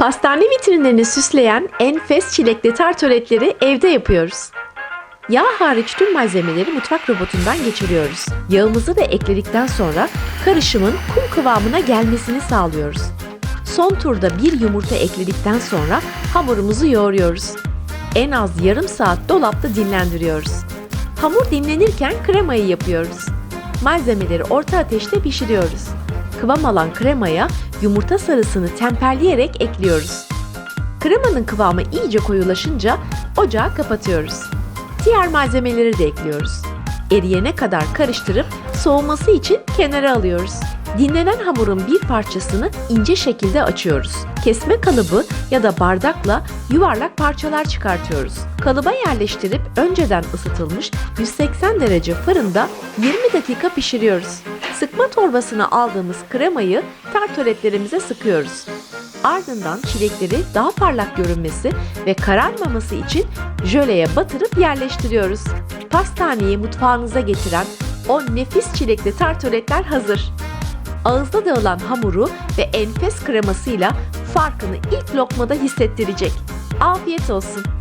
Pastane vitrinlerini süsleyen enfes çilekli tartoletleri evde yapıyoruz. Yağ hariç tüm malzemeleri mutfak robotundan geçiriyoruz. Yağımızı da ekledikten sonra karışımın kum kıvamına gelmesini sağlıyoruz. Son turda bir yumurta ekledikten sonra hamurumuzu yoğuruyoruz. En az yarım saat dolapta dinlendiriyoruz. Hamur dinlenirken kremayı yapıyoruz. Malzemeleri orta ateşte pişiriyoruz. Kıvam alan kremaya yumurta sarısını temperleyerek ekliyoruz. Kremanın kıvamı iyice koyulaşınca ocağı kapatıyoruz. Diğer malzemeleri de ekliyoruz. Eriyene kadar karıştırıp soğuması için kenara alıyoruz. Dinlenen hamurun bir parçasını ince şekilde açıyoruz. Kesme kalıbı ya da bardakla yuvarlak parçalar çıkartıyoruz. Kalıba yerleştirip önceden ısıtılmış 180 derece fırında 20 dakika pişiriyoruz. Sıkma torbasına aldığımız kremayı tartoletlerimize sıkıyoruz. Ardından çilekleri daha parlak görünmesi ve kararmaması için jöleye batırıp yerleştiriyoruz. Pastaneyi mutfağınıza getiren o nefis çilekli tartoletler hazır. Ağızda dağılan hamuru ve enfes kremasıyla farkını ilk lokmada hissettirecek. Afiyet olsun.